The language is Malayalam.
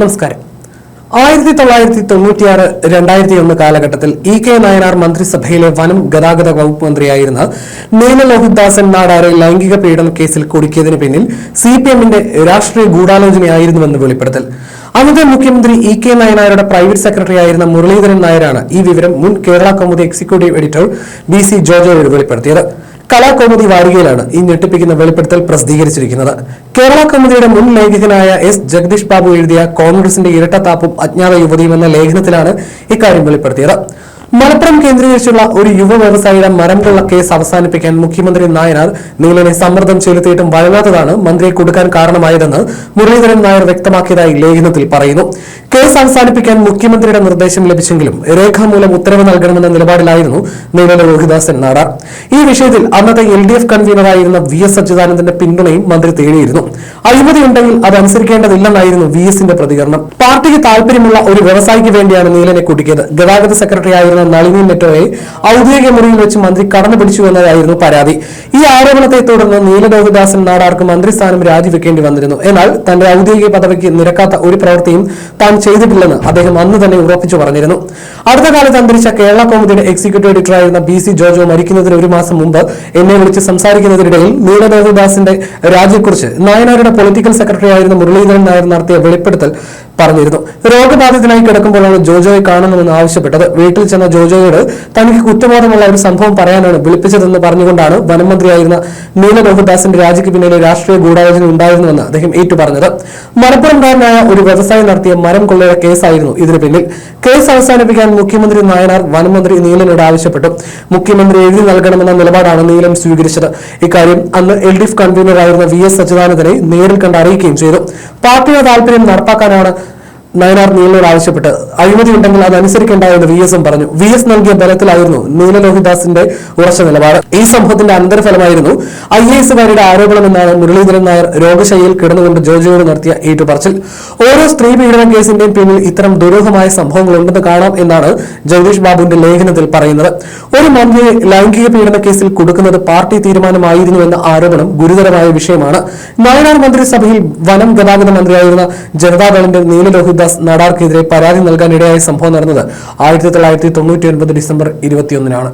നമസ്കാരം. ആയിരത്തി തൊള്ളായിരത്തി തൊണ്ണൂറ്റിയാറ് രണ്ടായിരത്തി ഒന്ന് കാലഘട്ടത്തിൽ ഇ കെ നായനാർ മന്ത്രിസഭയിലെ വനം ഗതാഗത വകുപ്പ് മന്ത്രിയായിരുന്ന നീല ലോഹിത്ദാസൻ നാടാരെ ലൈംഗിക പീഡന കേസിൽ കുടുക്കിയതിന് പിന്നിൽ സി പി എമ്മിന്റെ രാഷ്ട്രീയ ഗൂഢാലോചനയായിരുന്നുവെന്ന് വെളിപ്പെടുത്തൽ. അന്നത്തെ മുഖ്യമന്ത്രി ഇ കെ നായനാരുടെ പ്രൈവറ്റ് സെക്രട്ടറി ആയിരുന്ന മുരളീധരൻ നായരാണ് ഈ വിവരം മുൻ Kerala Kaumudi executive editor B C ജോജോയോട് വെളിപ്പെടുത്തിയത്. കലാകൗമുദി വാരികയിലാണ് ഈ ഞെട്ടിപ്പിക്കുന്ന വെളിപ്പെടുത്തൽ പ്രസിദ്ധീകരിച്ചിരിക്കുന്നത്. കേരള കൗമുദിയുടെ മുൻ ലേഖകനായ എസ്. ജഗദീഷ് ബാബു എഴുതിയ കോൺഗ്രസിന്റെ ഇരട്ടത്താപ്പും അജ്ഞാത യുവതിയും എന്ന ലേഖനത്തിലാണ് ഇക്കാര്യം വെളിപ്പെടുത്തിയത്. മലപ്പുറം കേന്ദ്രീകരിച്ചുള്ള ഒരു യുവ വ്യവസായിയുടെ മരം കൊള്ള കേസ് അവസാനിപ്പിക്കാൻ മുഖ്യമന്ത്രി നായനാർ നീലനെ സമ്മർദ്ദം ചെലുത്തിയിട്ടും വഴങ്ങാത്തതാണ് മന്ത്രിയെ കൊടുക്കാൻ കാരണമായതെന്ന് മുരളീധരൻ നായർ വ്യക്തമാക്കിയതായി ലേഖനത്തിൽ പറയുന്നു. കേസ് അവസാനിപ്പിക്കാൻ മുഖ്യമന്ത്രിയുടെ നിർദ്ദേശം ലഭിച്ചെങ്കിലും രേഖാമൂലം ഉത്തരവ് നൽകണമെന്ന നിലപാടിലായിരുന്നു നിലവിലെ രോഹിദാസൻ നാടാർ ഈ വിഷയത്തിൽ അന്നത്തെ എൽ ഡി എഫ് കൺവീനറായിരുന്ന വി എസ് അച്യുതാനന്ദന്റെ പിന്തുണയും മന്ത്രി തേടിയിരുന്നു. അഴിമതി ഉണ്ടെങ്കിൽ അത് അനുസരിക്കേണ്ടതില്ലെന്നായിരുന്നു വി എസിന്റെ പ്രതികരണം. പാർട്ടിക്ക് താൽപര്യമുള്ള ഒരു വ്യവസായിക്ക് വേണ്ടിയാണ് നീലനെ കുടുക്കിയത് ഗതാഗത സെക്രട്ടറി ആയിരുന്ന നളിനി നെറ്റോയെ ഔദ്യോഗിക മുറിയിൽ വെച്ച് മന്ത്രി കടന്നു പിടിച്ചു എന്നതായിരുന്നു പരാതി. ഈ ആരോപണത്തെ തുടർന്ന് നീല രോഹിദാസൻ നാടാർക്ക് മന്ത്രിസ്ഥാനം രാജിവെക്കേണ്ടി വന്നിരുന്നു. എന്നാൽ തന്റെ ഔദ്യോഗിക പദവിക്ക് നിരക്കാത്ത ഒരു പ്രവൃത്തിയും താൻ ചെയ്തിട്ടില്ലെന്ന് അദ്ദേഹം അന്ന് തന്നെ ഉറപ്പിച്ചു പറഞ്ഞിരുന്നു. അടുത്ത കാലത്ത് അന്തരിച്ച കേരള കോമുദിയുടെ എക്സിക്യൂട്ടീവ് എഡിറ്റർ ആയിരുന്ന ബി സി ജോജോ മരിക്കുന്നതിന് ഒരു മാസം മുമ്പ് എന്നെ വിളിച്ച് സംസാരിക്കുന്നതിനിടയിൽ നീലദേവദാസിന്റെ രാജിയെക്കുറിച്ച് നായനാരുടെ പൊളിറ്റിക്കൽ സെക്രട്ടറി ആയിരുന്ന മുരളീധരൻ നായർ നടത്തിയ വെളിപ്പെടുത്തൽ പറഞ്ഞിരുന്നു. രോഗബാധിതനായി കിടക്കുമ്പോഴാണ് ജോജോയെ കാണണമെന്ന് ആവശ്യപ്പെട്ടത്. വീട്ടിൽ ചെന്ന ജോജോയോട് തനിക്ക് കുറ്റബോധമുള്ള ഒരു സംഭവം പറയാനാണ് വിളിപ്പിച്ചതെന്ന് പറഞ്ഞുകൊണ്ടാണ് വനമന്ത്രിയായിരുന്ന നീല രാജിക്ക് പിന്നിലെ രാഷ്ട്രീയ ഗൂഢാലോചന ഉണ്ടായിരുന്നുവെന്ന് അദ്ദേഹം ഏറ്റുപറഞ്ഞത്. മലപ്പുറംകാരനായ ഒരു വ്യവസായി നടത്തിയ മരം കൊള്ളയുടെ കേസായിരുന്നു ഇതിന് പിന്നിൽ. കേസ് അവസാനിപ്പിക്കാൻ മുഖ്യമന്ത്രി നായനാർ വനമന്ത്രി നീലനോട് ആവശ്യപ്പെട്ടു. മുഖ്യമന്ത്രി എഴുതി നൽകണമെന്ന നിലപാടാണ് നീലം സ്വീകരിച്ചത്. ഇക്കാര്യം അന്ന് എൽ ഡി എഫ് കൺവീനറായിരുന്ന വി എസ് സച്ചിദാനന്ദനെ നേരിൽ കണ്ട് അറിയിക്കുകയും ചെയ്തു. പാർട്ടിയുടെ താല്പര്യം നടപ്പാക്കാനാണ് നയനാർ നീലിനോട് ആവശ്യപ്പെട്ട് അഴിമതി ഉണ്ടെങ്കിൽ അത് അനുസരിക്കേണ്ട എന്ന് വി എസും പറഞ്ഞു. വി എസ് നൽകിയ ബലത്തിലായിരുന്നു നീലലോഹിദാസിന്റെ ഉറച്ച നിലപാട്. ഈ സംഭവത്തിന്റെ അനന്തരഫലമായിരുന്നു ഐ എ എസുകാരുടെ ആരോപണമെന്നാണ് മുരളീധരൻ നായർ രോഗശൈലിയിൽ കിടന്നുകൊണ്ട് ജോജിയോട് നടത്തിയ ഏറ്റുപറച്ചിൽ. ഓരോ സ്ത്രീ പീഡന കേസിന്റെയും പിന്നിൽ ഇത്തരം ദുരൂഹമായ സംഭവങ്ങൾ ഉണ്ടെന്ന് കാണാം എന്നാണ് ജഗദീഷ് ബാബുവിന്റെ ലേഖനത്തിൽ പറയുന്നത്. ഒരു മന്ത്രിയെ ലൈംഗിക പീഡന കേസിൽ കൊടുക്കുന്നത് പാർട്ടി തീരുമാനമായിരുന്നു എന്ന ആരോപണം ഗുരുതരമായ വിഷയമാണ്. നയനാർ മന്ത്രിസഭയിൽ വനം ഗതാഗത മന്ത്രിയായിരുന്ന ജനതാദളിന്റെ നീല നടാർക്കെതിരെ പരാതി നൽകാനിടയായ സംഭവം നടന്നത് ആയിരത്തി തൊള്ളായിരത്തി തൊണ്ണൂറ്റി ഒൻപത് ഡിസംബർ ഇരുപത്തിയൊന്നിനാണ്.